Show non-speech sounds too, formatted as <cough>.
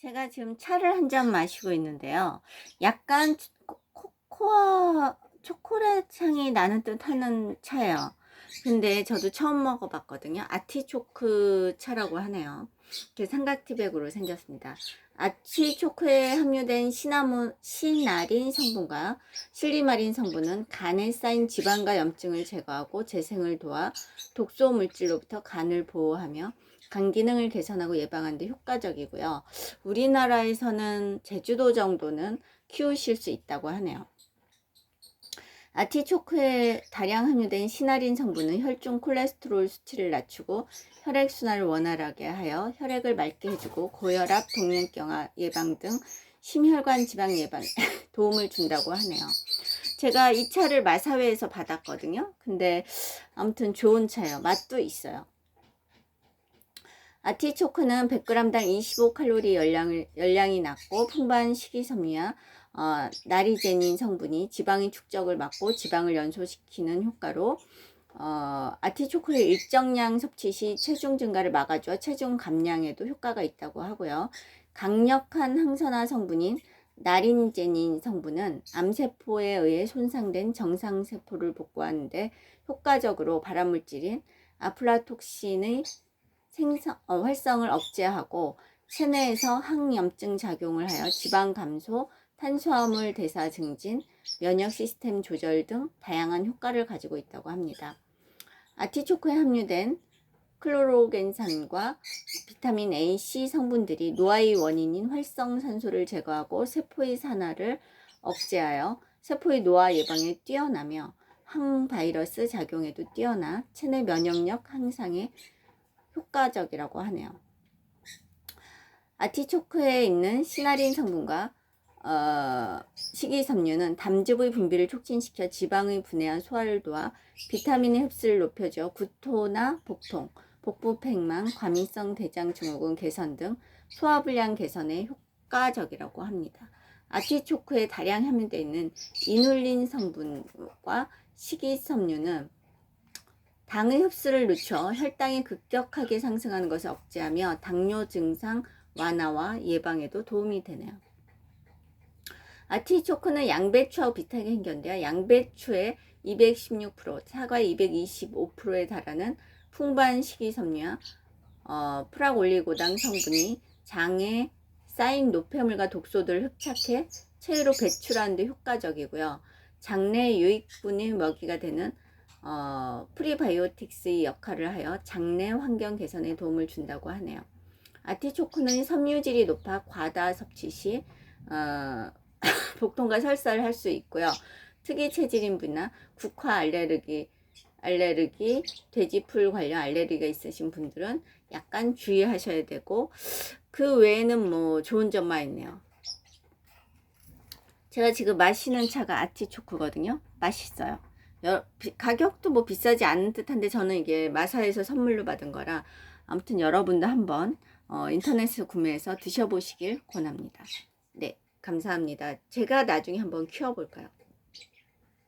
제가 지금 차를 한 잔 마시고 있는데요. 약간 코- 코코아 초콜릿 향이 나는 듯 하는 차예요. 근데 저도 처음 먹어봤거든요. 아티초크 차라고 하네요. 이렇게 삼각티백으로 생겼습니다. 아티초크에 함유된 시나몬, 시나린 성분과 실리마린 성분은 간에 쌓인 지방과 염증을 제거하고 재생을 도와 독소 물질로부터 간을 보호하며 간 기능을 개선하고 예방하는 데 효과적이고요. 우리나라에서는 제주도 정도는 키우실 수 있다고 하네요. 아티초크에 다량 함유된 시나린 성분은 혈중 콜레스테롤 수치를 낮추고 혈액순환을 원활하게 하여 혈액을 맑게 해주고 고혈압, 동맥경화 예방 등 심혈관 지방 예방에 <laughs> 도움을 준다고 하네요. 제가 이 차를 마사회에서 받았거든요. 근데 아무튼 좋은 차예요. 맛도 있어요. 아티초크는 100g당 25칼로리 열량을, 열량이 낮고 풍부한 식이섬유와 어, 나리제닌 성분이 지방의 축적을 막고 지방을 연소시키는 효과로 어, 아티초크를 일정량 섭취 시 체중 증가를 막아주어 체중 감량에도 효과가 있다고 하고요. 강력한 항산화 성분인 나린제닌 성분은 암세포에 의해 손상된 정상세포를 복구하는데 효과적으로 발암물질인 아플라톡신의 생성, 어, 활성을 억제하고 체내에서 항염증 작용을 하여 지방 감소, 탄수화물 대사 증진, 면역 시스템 조절 등 다양한 효과를 가지고 있다고 합니다. 아티초크에 함유된 클로로겐산과 비타민 A, C 성분들이 노화의 원인인 활성산소를 제거하고 세포의 산화를 억제하여 세포의 노화 예방에 뛰어나며 항바이러스 작용에도 뛰어나 체내 면역력 향상에 효과적이라고 하네요. 아티초크에 있는 시나린 성분과 어, 식이섬유는 담즙의 분비를 촉진시켜 지방의 분해와 소화를 도와 비타민의 흡수를 높여줘 구토나 복통, 복부 팽만, 과민성 대장 증후군 개선 등 소화불량 개선에 효과적이라고 합니다. 아티초크에 다량 함유되어 있는 이눌린 성분과 식이섬유는 당의 흡수를 늦춰 혈당이 급격하게 상승하는 것을 억제하며 당뇨 증상 완화와 예방에도 도움이 되네요. 아티초크는 양배추하고 비슷하게 생겼는데요. 양배추의 216%, 사과의 225%에 달하는 풍부한 식이섬유와 어, 프락올리고당 성분이 장에 쌓인 노폐물과 독소들을 흡착해 체외로 배출하는 데 효과적이고요. 장내 유익분의 먹이가 되는 어, 프리바이오틱스의 역할을 하여 장내 환경 개선에 도움을 준다고 하네요. 아티초크는 섬유질이 높아 과다 섭취 시 어, 복통과 설사를 할 수 있고요. 특이 체질인 분이나 국화 알레르기, 알레르기, 돼지풀 관련 알레르기가 있으신 분들은 약간 주의하셔야 되고 그 외에는 뭐 좋은 점만 있네요. 제가 지금 마시는 차가 아티초크거든요. 맛있어요. 여, 비, 가격도 뭐 비싸지 않은 듯한데 저는 이게 마사에서 선물로 받은 거라 아무튼 여러분도 한번 어, 인터넷에서 구매해서 드셔보시길 권합니다. 네, 감사합니다. 제가 나중에 한번 키워볼까요?